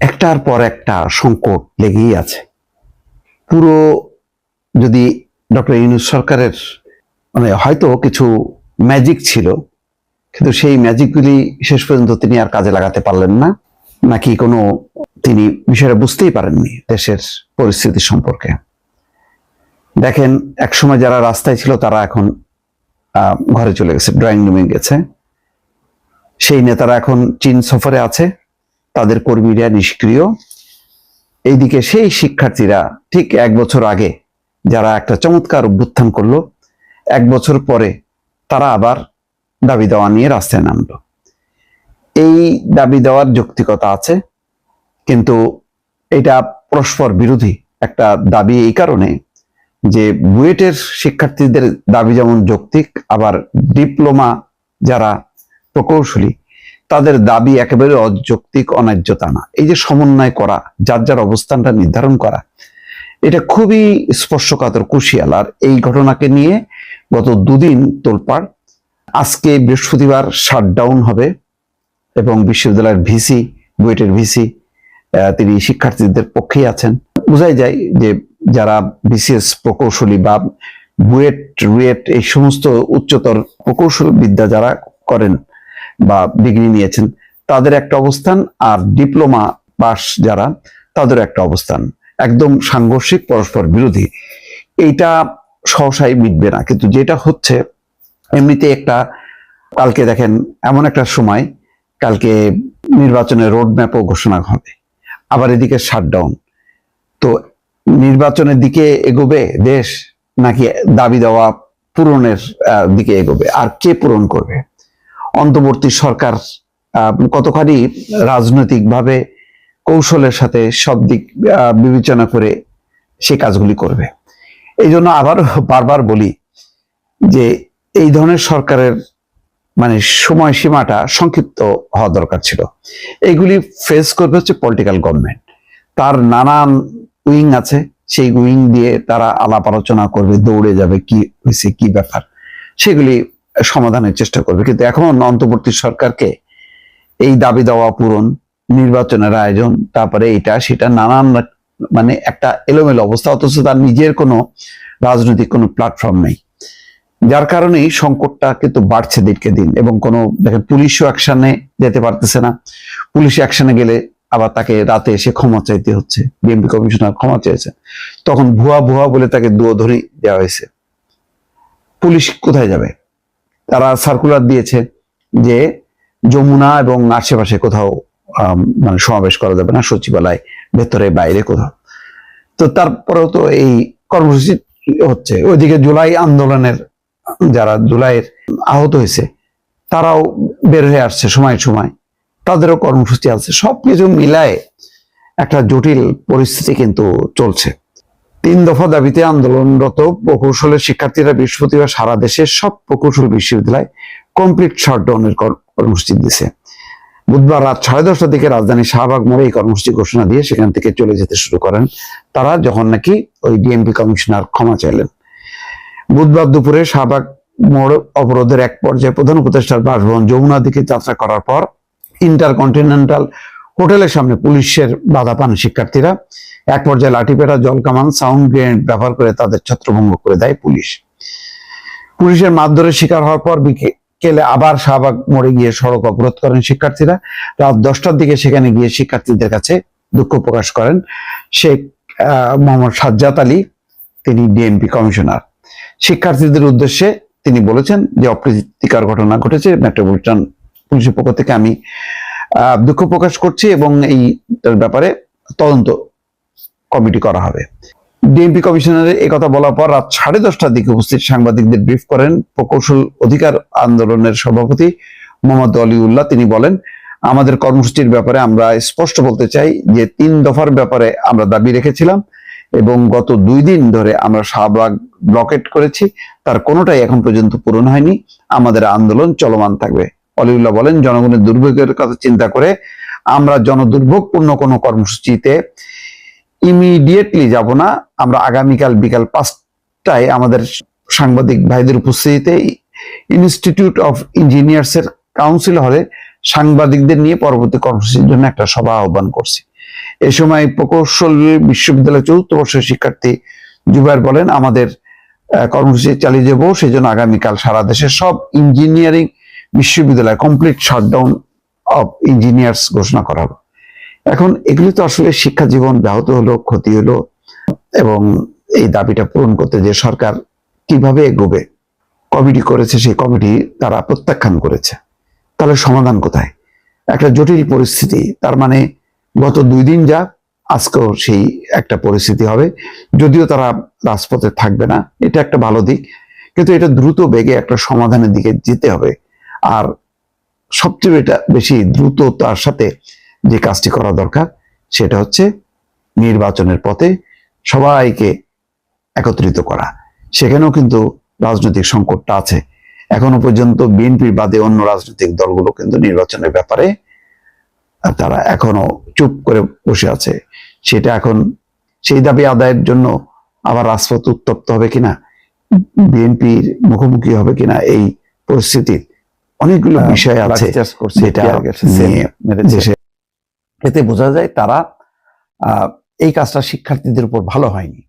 একটার পর একটা সংকট লেগেই আছে। পুরো যদি ডক্টর ইউনুস সরকারের মানে হয়তো কিছু ম্যাজিক ছিল, কিন্তু সেই ম্যাজিকগুলি শেষ পর্যন্ত তিনি আর কাজে লাগাতে পারলেন না, নাকি কোনো তিনি বিষয়টা বুঝতেই পারেননি দেশের পরিস্থিতি সম্পর্কে। দেখেন, একসময় যারা রাস্তায় ছিল তারা এখন ঘরে চলে গেছে ড্রয়িং রুমে গেছে। সেই নেতারা এখন চীন সফরে আছে। তাদের কর্মীরা নিষ্ক্রিয়। এইদিকে সেই শিক্ষার্থীরা ঠিক এক বছর আগে যারা একটা চমৎকার অভ্যুত্থান করল, এক বছর পরে তারা আবার দাবি দেওয়া নিয়ে রাস্তায় নামলো। এই দাবি দেওয়ার যৌক্তিকতা আছে, কিন্তু এটা পরস্পর বিরোধী একটা দাবি এই কারণে যে বুয়েটের শিক্ষার্থীদের দাবি যেমন যৌক্তিক, আবার ডিপ্লোমা যারা প্রকৌশলী তাদের দাবি একেবারে অযৌক্তিক, অন্যায্যতা না। এই যে সমন্বয় করা, যার যার অবস্থানটা নির্ধারণ করা, এটা খুবই স্পর্শকাতর কুশিয়াল। আর এই ঘটনাকে নিয়ে গত দুদিন তোলপাড়, আজকে বৃহস্পতিবার শাটডাউন হবে এবং বিশ্ববিদ্যালয়ের ভিসি, বুয়েটের ভিসি তিনি শিক্ষার্থীদের পক্ষেই আছেন। বোঝাই যায় যে যারা বিসিএস প্রকৌশলী বা বুয়েট, রুয়েট, এই সমস্ত উচ্চতর প্রকৌশল বিদ্যা যারা করেন বা ডিগ্রি নিয়েছেন, তাদের একটা অবস্থান আর ডিপ্লোমা পাস যারা তাদের একটা অবস্থান। একদম সাংঘর্ষিক, পরস্পর বিরোধী। এইটা সহসাই মিটবে না। কিন্তু যেটা হচ্ছে, এমনিতে একটা, কালকে দেখেন, এমন একটা সময়, কালকে নির্বাচনের রোড ম্যাপও ঘোষণা হবে। আবার এদিকে শাটডাউন তো নির্বাচনের দিকে এগোবে দেশ, নাকি দাবি দেওয়া পূরণের দিকে এগোবে? আর কে পূরণ করবে? অন্তর্বর্তী সরকার কতখানি রাজনৈতিকভাবে কৌশলের সাথে সব দিক বিবেচনা করে সে কাজগুলি করবে। এই জন্য আবার বারবার বলি যে এই ধরনের সরকারের মানে সময়সীমাটা সংক্ষিপ্ত হওয়া দরকার ছিল। এইগুলি ফেস করবে হচ্ছে পলিটিক্যাল গভর্নমেন্ট তার নানান উইং আছে, সেই উইং দিয়ে তারা আলাপ আলোচনা করবে, দৌড়ে যাবে, কি হয়েছে, কি ব্যাপার। সেগুলি সমাধানের চেষ্টা করবে। কিন্তু এখন অন্তর্বর্তী সরকারকে এই দাবি দেওয়া পূরণ নির্বাচনের আয়োজন, তারপরে এটা সেটা নানান মানে একটা এলোমেলো অবস্থা, অথচ তার নিজের কোনো রাজনৈতিক কোনো প্ল্যাটফর্ম নেই। যার কারণেই সংকটটা কিন্তু বাড়ছে দিনকে দিন, এবং কোনো দেখেন পুলিশও অ্যাকশনে যেতে পারতেছে না। পুলিশ অ্যাকশনে গেলে আবার তাকে রাতে এসে ক্ষমা চাইতে হচ্ছে বিএনপি কমিশনার ক্ষমা চেয়েছে। তখন ভুয়া ভুয়া বলে তাকে দুয়ো ধরি দেওয়া হয়েছে। পুলিশ কোথায় যাবে? তারা সার্কুলার দিয়েছে যে যমুনা এবং আশেপাশে কোথাও মানে সমাবেশ করা যাবে না, সচিবালয় ভেতরে, বাইরে কোথাও। তো তারপরেও তো এই কর্মসূচি হচ্ছে। ওইদিকে জুলাই আন্দোলনের, যারা জুলাইয়ের আহত হয়েছে, তারাও বের হয়ে আসছে সময় সময়। তাদেরও কর্মসূচি আছে। সবকিছু মিলায় একটা জটিল পরিস্থিতি কিন্তু চলছে। তিন দফা দাবিতে আন্দোলনরত প্রকৌশলের শিক্ষার্থীরা বৃহস্পতিবার সারা দেশের সব প্রকৌশল বিশ্ববিদ্যালয় কমপ্লিট শাটডাউনের কর্মসূচি দিছে বুধবার রাত সাড়ে দশটার দিকে রাজধানীর শাহবাগ মোড়ে এই কর্মসূচি ঘোষণা দিয়ে সেখান থেকে চলে যেতে শুরু করেন তারা যখন নাকি ওই ডিএমপি কমিশনার ক্ষমা চাইলেন। বুধবার দুপুরে শাহবাগ মোড় অবরোধের এক পর্যায়ে প্রধান উপদেষ্টার বাসভবন যমুনা দিকে যাত্রা করার পর ইন্টারকন্টিনেন্টাল হোটেলের সামনে পুলিশের বাধা পান শিক্ষার্থীরা। এক পর্যায়ে লাঠিপেটা জল কামান সাউন্ড গ্রেনেড ব্যবহার করে তাদের ছত্রভঙ্গ করে দেয় পুলিশ। পুলিশের মারধরের শিকার হওয়ার পর বিকেলে আবার শাহবাগ মোড়ে গিয়ে সড়ক অবরোধ করেন শিক্ষার্থীরা। রাত দশটার দিকে সেখানে গিয়ে শিক্ষার্থীদের কাছে দুঃখ প্রকাশ করেন শেখ মোহাম্মদ সাজ্জাদ আলী, তিনি ডিএমপি কমিশনার। শিক্ষার্থীদের উদ্দেশ্যে তিনি বলেছেন যে, অপ্রীতিকর ঘটনা ঘটেছে। মেট্রোপলিটন পুলিশের পক্ষ থেকে আমি দুঃখ প্রকাশ করছি এবং এই ব্যাপারে তদন্ত কমিটি করা হবে। ডিএমপি কমিশনারের কথা বলার পর রাত সাড়ে দশটার দিকে উপস্থিত সাংবাদিকদের ব্রিফ করেন প্রকৌশল অধিকার আন্দোলনের সভাপতি মোহাম্মদ অলিউল্লাহ। তিনি বলেন, আমাদের কর্মসূচির ব্যাপারে আমরা স্পষ্ট বলতে চাই যে তিন দফার ব্যাপারে আমরা দাবি রেখেছিলাম এবং গত দুই দিন ধরে আমরা শাহবাগ ব্লকেট করেছি। তার কোনোটাই এখন পর্যন্ত পূরণ হয়নি। আমাদের আন্দোলন চলমান থাকবে। অলিউল্লাহ বলেন, জনগণের দুর্ভোগের কথা চিন্তা করে আমরা জনদুর্ভোগপূর্ণ কোনো কর্মসূচিতে ইমিডিয়েটলি যাব না। আমরা আগামীকাল বিকাল পাঁচটায় আমাদের সাংবাদিক ভাইদের উপস্থিতিতে ইনস্টিটিউট অফ ইঞ্জিনিয়ার্স এর কাউন্সিল হলে সাংবাদিকদের নিয়ে পরবর্তী কর্মসূচির জন্য একটা সভা আহ্বান করছি। এ সময় প্রকৌশল বিশ্ববিদ্যালয়ের চতুর্থ বর্ষের শিক্ষার্থী জুবাইর বলেন, আমাদের কর্মসূচি চালিয়ে যাব সেই জন্য আগামীকাল সারা দেশের সব ইঞ্জিনিয়ারিং বিশ্ববিদ্যালয় কমপ্লিট শাটডাউন অফ ইঞ্জিনিয়ার্স ঘোষণা করা হলো এখন এগুলি তো আসলে শিক্ষা জীবন ব্যাহত হলো, ক্ষতি হলো, এবং এই দাবিটা পূরণ করতে যে সরকার কীভাবে এগোবে, কমিটি করেছে, সেই কমিটি তারা প্রত্যাখ্যান করেছে। তাহলে সমাধান কোথায়? একটা জটিল পরিস্থিতি, তার মানে গত দুই দিন যা, আজকেও সেই একটা পরিস্থিতি হবে। যদিও তারা রাজপথে থাকবে না, এটা একটা ভালো দিক, কিন্তু এটা দ্রুত বেগে একটা সমাধানের দিকে যেতে হবে। আর সবচেয়ে এটা বেশি দ্রুততার সাথে যে কাজটি করা দরকার সেটা হচ্ছে নির্বাচনের পথে সবাইকে একত্রিত করা। সেখানেও কিন্তু রাজনৈতিক সংকটটা আছে। এখনও পর্যন্ত বিএনপির বাদে অন্য রাজনৈতিক দলগুলো কিন্তু নির্বাচনের ব্যাপারে তারা এখনও চুপ করে বসে আছে। সেটা এখন সেই দাবি আদায়ের জন্য আবার রাজপথ উত্তপ্ত হবে কিনা বিএনপির মুখোমুখি হবে কিনা এই পরিস্থিতির অনেকগুলো হ্যাঁ, বিষয় আছে যেটা। দেশে এতে বোঝা যায় তারা আহ, এই কাজটা শিক্ষার্থীদের উপর ভালো হয়নি।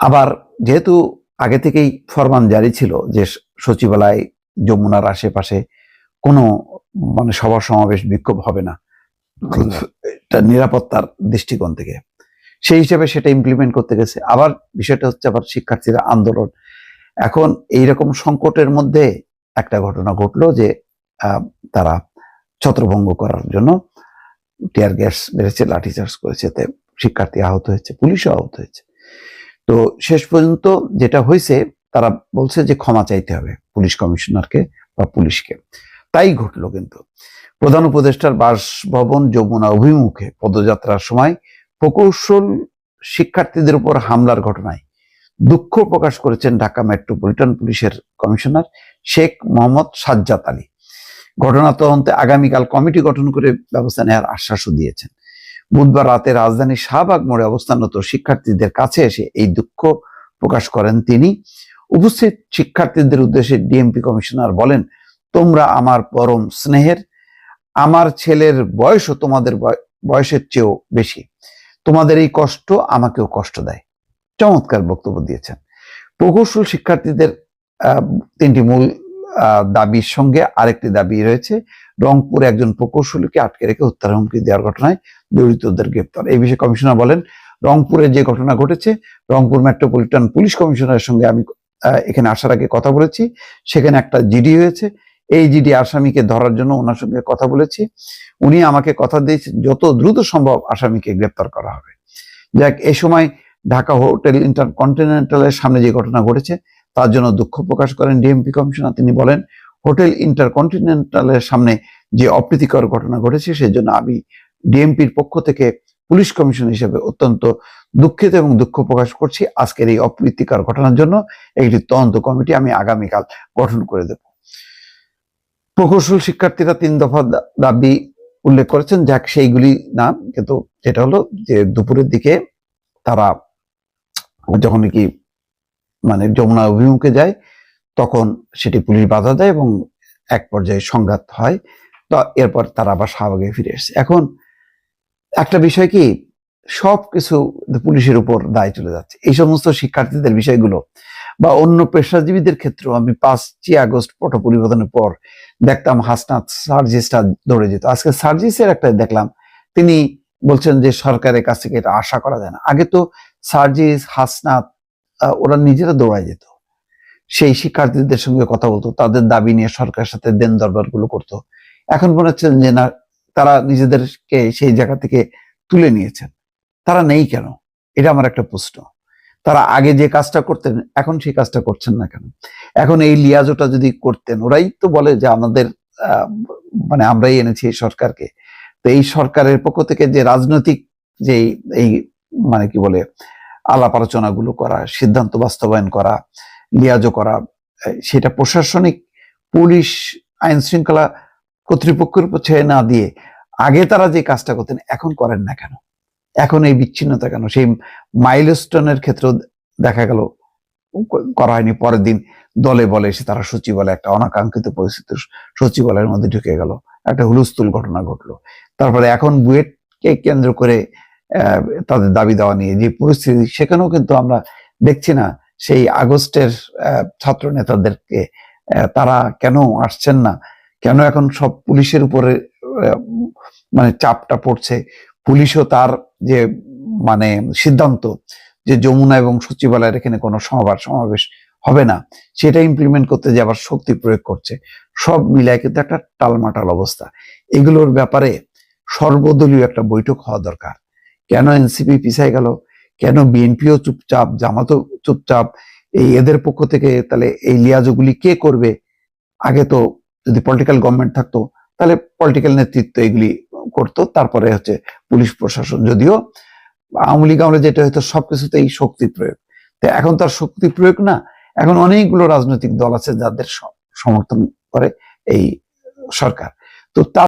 আবার যেহেতু আগে থেকেই ফরমান জারি ছিল যে সচিবালয় যমুনার আশেপাশে কোনো মানে সভা সমাবেশ বিক্ষোভ হবে না এটা নিরাপত্তার দৃষ্টিকোণ থেকে। সেই হিসেবে সেটা ইমপ্লিমেন্ট করতে গেছে। আবার বিষয়টা হচ্ছে আবার শিক্ষার্থীরা আন্দোলন। এখন এই রকম সংকটের মধ্যে একটা ঘটনা ঘটলো যে আহ, তারা ছত্রভঙ্গ করার জন্য টিয়ার গ্যাস মেরেছে লাঠিচার্জ করেছে এতে শিক্ষার্থী আহত হয়েছে, পুলিশও আহত হয়েছে। তো শেষ পর্যন্ত যেটা হয়েছে, তারা বলছে যে ক্ষমা চাইতে হবে পুলিশ কমিশনারকে বা পুলিশকে। তাই ঘটলো কিন্তু। প্রধান উপদেষ্টার বাসভবন যমুনা অভিমুখে পদযাত্রার সময় প্রকৌশল শিক্ষার্থীদের উপর হামলার ঘটনায় দুঃখ প্রকাশ করেছেন ঢাকা মেট্রোপলিটন পুলিশের কমিশনার শেখ মোহাম্মদ সাজ্জাদ আলী। ঘটনা তদন্তে আগামীকাল কমিটি গঠন করে ব্যবস্থা নেওয়ার আশ্বাসও দিয়েছেন। বুধবার রাতে রাজধানীর শাহবাগ মোড়ে অবস্থানরত শিক্ষার্থীদের কাছে এসে এই দুঃখ প্রকাশ করেন তিনি। উপস্থিত শিক্ষার্থীদের উদ্দেশ্যে ডিএমপি কমিশনার বলেন, তোমরা আমার পরম স্নেহের, আমার ছেলের বয়সও তোমাদের বয়- বয়সের চেয়েও বেশি। তোমাদের এই কষ্ট আমাকেও কষ্ট দেয়। চমৎকার বক্তব্য দিয়েছেন। প্রকৌশল শিক্ষার্থীদের তিনটি মূল দাবির সঙ্গে আরেকটি দাবি রয়েছে। রংপুরে একজন প্রকৌশলীকে আটকে রেখে হত্যার হুমকি দেওয়ার ঘটনায় জড়িতদের গ্রেপ্তার। এই বিষয়ে কমিশনার বলেন, রংপুরে যে ঘটনা ঘটেছে, রংপুর মেট্রোপলিটন পুলিশ কমিশনারের সঙ্গে আমি এখানে আসার আগে কথা বলেছি। সেখানে একটা জিডি হয়েছে। এই জিডি আসামিকে ধরার জন্য ওনার সঙ্গে কথা বলেছি। উনি আমাকে কথা দিয়েছেন, যত দ্রুত সম্ভব আসামিকে গ্রেপ্তার করা হবে। যাক, এ সময় ঢাকা হোটেল ইন্টারকন্টিনেন্টালের সামনে যে ঘটনা ঘটেছে তার জন্য দুঃখ প্রকাশ করেন ডিএমপি কমিশনার। তিনি বলেন, হোটেল ইন্টারকন্টিনেন্টালের সামনে যে অপ্রীতিকর ঘটনা ঘটেছে, সেজন্য আমি ডিএমপির পক্ষ থেকে পুলিশ কমিশন হিসেবে অত্যন্ত দুঃখিত এবং দুঃখ প্রকাশ করছি। আজকের এই অপ্রীতিকর ঘটনার জন্য একটি তদন্ত কমিটি আমি আগামীকাল গঠন করে দেব। প্রকৌশল শিক্ষার্থীরা তিন দফা দাবি উল্লেখ করেছেন, যাক সেইগুলি না, কিন্তু যেটা হলো যে দুপুরের দিকে তারা যখন কি মানে যমুনা অভিমুখে যায়, তখন সেটি পুলিশ বাধা দেয় এবং এক পর্যায়ে সংঘাত হয়। তো এরপর তারা আবার শাহবাগে ফিরে এসেছে। এখন একটা বিষয় কি সব কিছু পুলিশের উপর দায় চলে যাচ্ছে। এই সমস্ত শিক্ষার্থীদের বিষয়গুলো বা অন্য পেশাজীবীদের ক্ষেত্রেও আমি পাঁচই আগস্ট পট পরিবর্তনের পর দেখতাম হাসনাত সার্জিসটা দৌড়ে যেত। আজকে সার্জিসের একটা দেখলাম, তিনি বলছেন যে সরকারের কাছ থেকে এটা আশা করা যায় না। আগে তো সার্জিস, হাসনাত ওরা নিজেরা দৌড়ায় যেত। সেই শিক্ষার্থীদের সঙ্গে কথা বলতো, তাদের দাবি নিয়ে সরকারের সাথে দেন দরবারগুলো করতো। এখন মনে হচ্ছে যে না, তারা নিজেদেরকে সেই জায়গা থেকে তুলে নিয়েছেন। তারা নেই কেন? এটা আমার একটা প্রশ্ন। তারা আগে যে কাজটা করতেন, এখন সেই কাজটা করছেন না কেন? এখন এই লিয়াজোটা যদি করতেন, ওরাই তো বলে যে আমাদের মানে আমরাই এনেছি এই সরকারকে। তো এই সরকারের পক্ষ থেকে যে রাজনৈতিক যে এই মানে কি বলে আলাপ আলোচনাগুলো করা, সিদ্ধান্ত বাস্তবায়ন করা, লিয়াজো করা সেটা প্রশাসনিক পুলিশ আইন শৃঙ্খলা কর্তৃপক্ষের উপর ছেড়ে না দিয়ে আগে তারা যে কাজটা করতেন, এখন করেন না কেন? এখন এই বিচ্ছিন্নতা কেন? সেই মাইলস্টোনের ক্ষেত্রেও দেখা গেল করা হয়নি। পরের দিন দলে বলে এসে তারা সচিবালয় একটা অনাকাঙ্ক্ষিত পরিস্থিতি সচিবালয়ের মধ্যে ঢুকে গেল। একটা হুলস্থুল ঘটনা ঘটলো। তারপরে এখন বুয়েটকে কেন্দ্র করে তাদের দাবি দেওয়া নিয়ে যে পরিস্থিতি, সেখানেও কিন্তু আমরা দেখছি না সেই আগস্টের ছাত্র নেতাদেরকে তারা কেন আসছেন না? কেন এখন সব পুলিশের উপরে মানে চাপটা পড়ছে? পুলিশও তার যে মানে সিদ্ধান্ত যে যমুনা এবং সচিবালয়ের এখানে কোনো সমাবার সমাবেশ হবে না, সেটা ইমপ্লিমেন্ট করতে যে আবার শক্তি প্রয়োগ করছে, সব মিলায় কিন্তু একটা টালমাটাল অবস্থা। এগুলোর ব্যাপারে সর্বদলীয় একটা বৈঠক হওয়া দরকার। কেন এনসিপি পিছাই গেল? কেন বিএনপিও চুপচাপ, জামাতও চুপচাপ? এই এদের পক্ষ থেকে তাহলে এই লিয়াজগুলি কে করবে? আগে তো যদি পলিটিক্যাল গভর্নমেন্ট থাকতো, তাহলে পলিটিক্যাল নেতৃত্ব এগুলি করতো, তারপরে হচ্ছে পুলিশ প্রশাসন। যদিও আওয়ামী লীগ আমলে যেটা হয়তো সবকিছুতেই শক্তি প্রয়োগ। তো এখন তার শক্তি প্রয়োগ না, এখন অনেকগুলো রাজনৈতিক দল আছে যাদের সমর্থন করে এই সরকার। তো তা